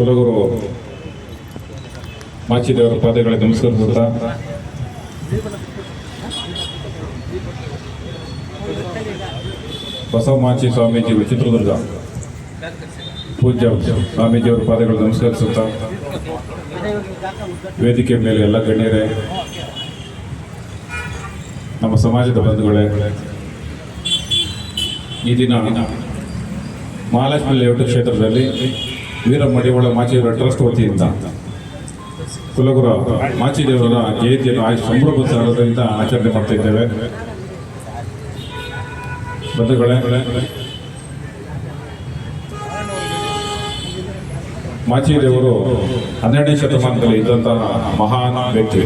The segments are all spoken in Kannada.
ಕುಲಗುರು ಮಾಚಿದೇವರ ಪಾದಗಳಿಗೆ ನಮಸ್ಕರಿಸುತ್ತಾ. ಬಸವ ಮಾಚಿ ಸ್ವಾಮೀಜಿ ಚಿತ್ರದುರ್ಗ ಪೂಜ್ಯ ಸ್ವಾಮೀಜಿಯವರ ಪಾದಗಳಿಗೆ ನಮಸ್ಕರಿಸುತ್ತಾ. ವೇದಿಕೆ ಮೇಲೆ ಎಲ್ಲ ಗಣ್ಯರೇ, ನಮ್ಮ ಸಮಾಜದ ಬಂಧುಗಳೇ, ಈ ದಿನ ಮಹಾಲಕ್ಷ್ಮಿ ಲೇಔಟ್ ಕ್ಷೇತ್ರದಲ್ಲಿ ವೀರ ಮಡಿವಾಳ ಮಾಚಿದೇವರ ಟ್ರಸ್ಟ್ ವತಿಯಿಂದ. ಕುಲಗುರ ಮಾಚಿದೇವರ ಜಯಂತಿಯನ್ನು ಆಯ್ ಸಂಭ್ರಮದಿಂದ ಆಚರಣೆ ಮಾಡ್ತಾ ಇದ್ದೇವೆ ಬಂಧುಗಳೇ, ಮಾಚಿದೇವರು ಹನ್ನೆರಡನೇ ಶತಮಾನದಲ್ಲಿ ಇದ್ದಂತಹ ಮಹಾನ್ ವ್ಯಕ್ತಿ.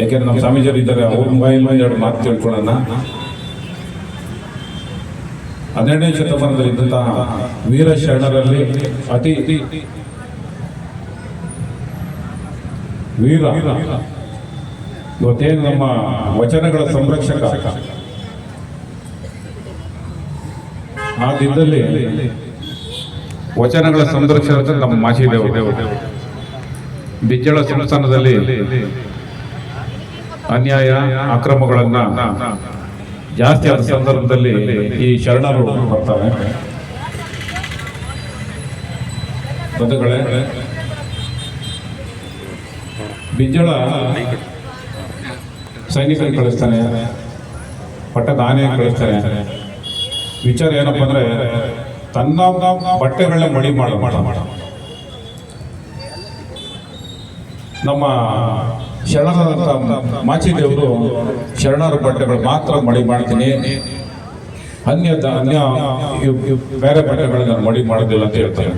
ಯಾಕೆಂದ್ರೆ ನಮ್ಮ ಸ್ವಾಮೀಜಿಯರು ಇದ್ದಾರೆ, ಅವ್ರ ಬಾಯಲ್ಲಿ ಎರಡು ಮಾತು ತಿಳ್ಕೊಳ್ಳೋಣ. ಹನ್ನೆರಡನೇ ಶತಮಾನದಲ್ಲಿ ಇದ್ದಂತಹ ವೀರ ಶರಣರಲ್ಲಿ ಅತಿ ವೀರ ಇವತ್ತೇನು ನಮ್ಮ ವಚನಗಳ ಸಂರಕ್ಷಕ? ಆ ದಿನದಲ್ಲಿ ವಚನಗಳ ಸಂರಕ್ಷಕ ನಮ್ಮ ಮಾಚಿದೇವರು ಬಿಜ್ಜಳ ಸಂಸ್ಥಾನದಲ್ಲಿ ಅನ್ಯಾಯ, ಅಕ್ರಮಗಳನ್ನ ಜಾಸ್ತಿ ಆದ ಸಂದರ್ಭದಲ್ಲಿ ಈ ಶರಣರು ಬರ್ತಾರೆ. ಬಂಧುಗಳೇ, ಬಿಜ್ಜಳ ಸೈನಿಕರು ಕಳಿಸ್ತಾನೆ ಪಟ್ಟದ ಆನೆ ಕಳಿಸ್ತಾನೆ. ವಿಚಾರ ಏನಪ್ಪ ಅಂದ್ರೆ, ತನ್ನ ಬಟ್ಟೆಗಳನ್ನ ಮಡಿ, ಮಾಡ ಮಾಡ. ನಮ್ಮ ಶರಣರಾದಂಥ ಮಾಚಿದೇವರು ಶರಣರ ಬಟ್ಟೆಗಳು ಮಾತ್ರ ಮಡಿ ಮಾಡ್ತೀನಿ. ಅನ್ಯ ಅನ್ಯ ಬೇರೆ ಬಟ್ಟೆಗಳನ್ನ ನಾನು ಮಡಿ ಮಾಡೋದಿಲ್ಲ ಅಂತ ಹೇಳ್ತಾರೆ.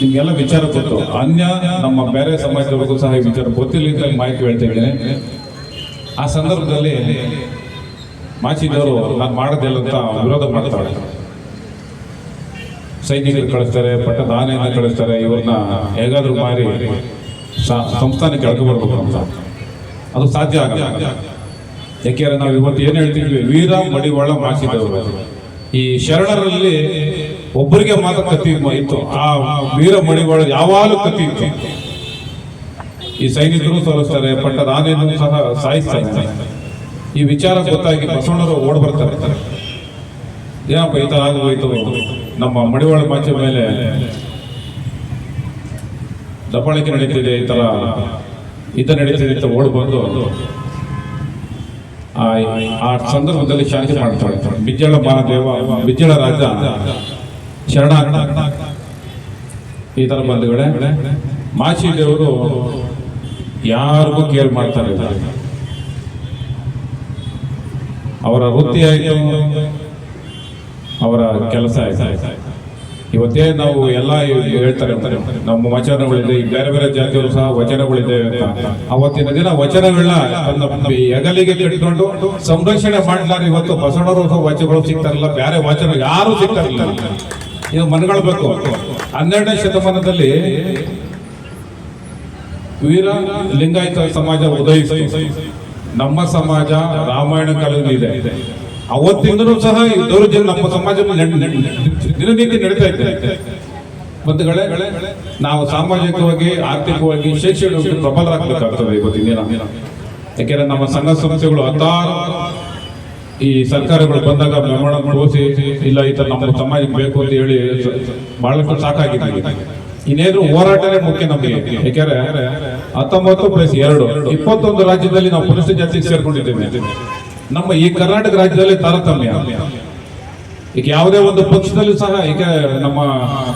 ನಿಮ್ಗೆಲ್ಲ ವಿಚಾರ ಗೊತ್ತು. ಅನ್ಯ ನಮ್ಮ ಬೇರೆ ಸಮಾಜದವರೆಗೂ ಸಹ ಈ ವಿಚಾರ ಗೊತ್ತಿಲ್ಲ ಮಾಹಿತಿ ಹೇಳ್ತಾ ಇದ್ದೇನೆ. ಆ ಸಂದರ್ಭದಲ್ಲಿ ಮಾಚಿದೇವರು ನಾನು ಮಾಡೋದಿಲ್ಲ ಅಂತ ವಿರೋಧ ಮಾಡ್ತಾಳೆ. ಸೈನಿಕರು ಕಳಿಸ್ತಾರೆ ಪಟ್ಟದ ಆನೆಯನ್ನ ಕಳಿಸ್ತಾರೆ, ಇವ್ರನ್ನ ಹೇಗಾದರೂ ಮಾರಿ ಸಂಸ್ಥಾನಕ್ಕೆ ಬರ್ಬೇಕು ಅಂತ. ಅದು ಸಾಧ್ಯ ಆಗಲ್ಲ. ಯಾಕೆಂದ್ರೆ ನಾವು ಇವತ್ತು ಏನು ಹೇಳ್ತಿದ್ವಿ? ವೀರ ಮಡಿವಾಳ ಮಾಚಿದವರು ಈ ಶರಣರಲ್ಲಿ ಒಬ್ಬರಿಗೆ ಮಾತ್ರ ಕತ್ತಿ ಇತ್ತು. ಆ ವೀರ ಮಡಿವಾಳ ಯಾವಾಗಲೂ ಕತ್ತಿ ಇತ್ತು. ಈ ಸೈನಿಕರು ಸೋಲಿಸ್ತಾರೆ ಪಟ್ಟದ ಆನೆಯನ್ನು ಸಹ ಇದ್ದಾರೆ ಈ ವಿಚಾರ ಗೊತ್ತಾಗಿ ಬಸವಣ್ಣರು ಓಡ್ ಬರ್ತಾರೆ. ಏನಪ್ಪ ಈ ತರ ಆಗೋಯ್ತು ನಮ್ಮ ಮಡಿವಾಳ ಮಾಚೆ ಮೇಲೆ ದಬ್ಬಾಳಿಕೆ ನಡೀತಿದೆ, ಈ ತರ ಇದ ನಡೀತಿದೆ ಅಂತ ಓಡ್ ಬಂದು ಆ ಸಂದರ್ಭದಲ್ಲಿ ಶಾಂತಿ ಮಾಡ್ತಾಳೆ ಬಿಜ್ಜಳ ಮಹಾದೇವ, ಬಿಜ್ಜಳ ರಾಜ ಶರಣ ಈ ತರ ಬಂಧುಗಳೇ, ಮಾಚಿ ದೇವರು ಯಾರಿಗೂ ಕೇರ್ ಮಾಡ್ತಾರೆ ಅವರ ವೃತ್ತಿ ಆಯ್ತು ಅವರ ಕೆಲಸ ಇವತ್ತೇ ನಾವು ಎಲ್ಲ ಹೇಳ್ತಾರೆ, ನಮ್ಮ ವಚನಗಳಿದೆ, ಬೇರೆ ಬೇರೆ ಜಾತಿಯವರು ಸಹ ವಚನಗಳಿದೆ ಅವತ್ತಿನ ದಿನ ವಚನಗಳನ್ನ ತನ್ನ ಹೆಗಲಿಗೆ ಕಟ್ಟಿಕೊಂಡು ಸಂರಕ್ಷಣೆ ಮಾಡಲಾರ ಇವತ್ತು ಬಸವಣ್ಣವರು ವಚನಗಳು ಸಿಗ್ತಾರಲ್ಲ, ಬೇರೆ ವಚನ ಯಾರು ಸಿಗ್ತಾರಲ್ಲ. ಇದು ಮನಗಳ್ಬೇಕು. ಹನ್ನೆರಡನೇ ಶತಮಾನದಲ್ಲಿ ವೀರ ಲಿಂಗಾಯತ ಸಮಾಜ ಉದಯಿಸಿ ನಮ್ಮ ಸಮಾಜ ರಾಮಾಯಣ ಕಾಲದಲ್ಲಿ ಇದೆ. ಅವತ್ತಿಂದಲೂ ಸಹ ದೌರ್ಜನ್ಯ ನಮ್ಮ ಸಮಾಜ ದಿನನಿತ್ಯ ನಡೀತಾ ಇದೆ ಬಂಧುಗಳೇ, ನಾವು ಸಾಮಾಜಿಕವಾಗಿ, ಆರ್ಥಿಕವಾಗಿ, ಶೈಕ್ಷಣಿಕವಾಗಿ ಪ್ರಬಲರಾಗಬೇಕಾಗ್ತದೆ ಇವತ್ತಿನ ದಿನ. ಯಾಕೆಂದ್ರೆ ನಮ್ಮ ಸಂಘ ಸಂಸ್ಥೆಗಳು ಹತ್ತಾರು ಈ ಸರ್ಕಾರಗಳು ಬಂದಾಗ ಮೆಮೊರಂ ತೋರಿಸಿ ಇಲ್ಲ ಈ ತರ ನಮ್ಮ ಸಮಾಜಕ್ಕೆ ಬೇಕು ಅಂತ ಹೇಳಿ ಬಹಳಷ್ಟು ಸಾಕಾಗಿದೆ ಇನ್ನೇನು ಹೋರಾಟನೇ ಮುಖ್ಯ ನಮಗೆ. ಯಾಕೆಂದ್ರೆ ಹತ್ತೊಂಬತ್ತು ಪ್ಲಸ್ ಎರಡು, ಇಪ್ಪತ್ತೊಂದು ರಾಜ್ಯದಲ್ಲಿ ನಾವು ಪುರುಷ ಜಾತಿಗೆ ಸೇರ್ಕೊಂಡಿದ್ದೇವೆ. ನಮ್ಮ ಈ ಕರ್ನಾಟಕ ರಾಜ್ಯದಲ್ಲಿ ತಾರತಮ್ಯ. ಈಗ ಯಾವುದೇ ಒಂದು ಪಕ್ಷದಲ್ಲೂ ಸಹ ಈಗ ನಮ್ಮ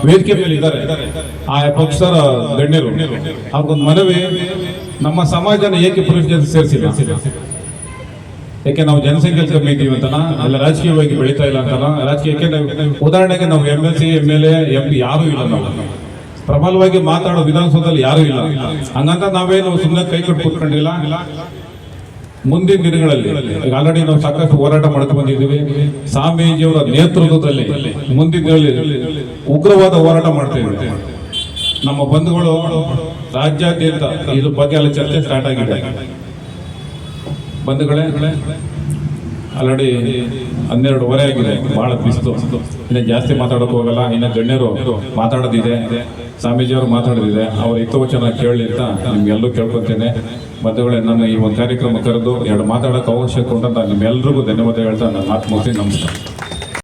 ವೇದಿಕೆ ಮೇಲೆ ಇದ್ದಾರೆ. ಆ ಪಕ್ಷದ ಗಣ್ಯರು. ಅವ್ರಿಗೊಂದು ಮನವಿ, ನಮ್ಮ ಸಮಾಜನ ಏಕೆ ಪುರುಷ ಸೇರಿಸಿಲ್ಲ? ಯಾಕೆ ನಾವು ಜನಸಂಖ್ಯೆ ಕಮ್ಮಿ ಇದೀವಿ ಅಂತನ? ಅಲ್ಲ ರಾಜಕೀಯವಾಗಿ ಬೆಳೀತಾ ಇಲ್ಲ ಅಂತನ? ರಾಜಕೀಯಕ್ಕೆ ಉದಾಹರಣೆಗೆ ನಾವು M L C M L A M P ಯಾರೂ ಇಲ್ಲ ನಾವು. ಪ್ರಬಲವಾಗಿ ಮಾತಾಡೋ ವಿಧಾನಸೌಧದಲ್ಲಿ ಯಾರು ಇಲ್ಲ. ಹಂಗಂತ ನಾವೇನು ಸುಮ್ಮನೆ ಕೈ ಕೊಟ್ಟು ಕೂತ್ಕೊಂಡಿಲ್ಲ? ಮುಂದಿನ ದಿನಗಳಲ್ಲಿ ಆಲ್ರೆಡಿ ನಾವು ಸಾಕಷ್ಟು ಹೋರಾಟ ಮಾಡ್ತಾ ಬಂದಿದ್ದೀವಿ. ಸ್ವಾಮೀಜಿಯವರ ನೇತೃತ್ವದಲ್ಲಿ ಮುಂದಿನ ದಿನಗಳಲ್ಲಿ ಉಗ್ರವಾದ ಹೋರಾಟ ಮಾಡ್ತೇವೆ. ನಮ್ಮ ಬಂಧುಗಳು ರಾಜ್ಯಾದ್ಯಂತ ಇದ್ರ ಬಗ್ಗೆ ಎಲ್ಲ ಚರ್ಚೆ ಸ್ಟಾರ್ಟ್ ಆಗಿದೆ. ಬಂಧುಗಳೇ ಆಲ್ರೆಡಿ ಹನ್ನೆರಡುವರೆ ಆಗಿದೆ. ಬಹಳ ಬಿಸಿಲು ಇನ್ನು ಜಾಸ್ತಿ ಮಾತಾಡೋಕೆ ಹೋಗಲ್ಲ ಇನ್ನು ಗಣ್ಯರು ಮಾತಾಡೋದಿದೆ. ಸ್ವಾಮೀಜಿಯವರು ಮಾತಾಡೋದಿದೆ. ಅವ್ರ ಹಿತವಚನ ಕೇಳಲಿ ಅಂತ ನಿಮ್ಗೆಲ್ಲರೂ ಕೇಳ್ಕೊತೇನೆ. ಬಂಧುಗಳೇ ನನ್ನ ಈ ಒಂದು ಕಾರ್ಯಕ್ರಮ ಕರೆದು ಎರಡು ಮಾತಾಡೋಕೆ ಅವಕಾಶ ಕೊಟ್ಟಂತ ನಿಮ್ಮೆಲ್ಲರಿಗೂ ಧನ್ಯವಾದ ಹೇಳ್ತಾ ನನ್ನ ಮಾತು ಮುಗಿಸಿ. ನಮಸ್ಕಾರ.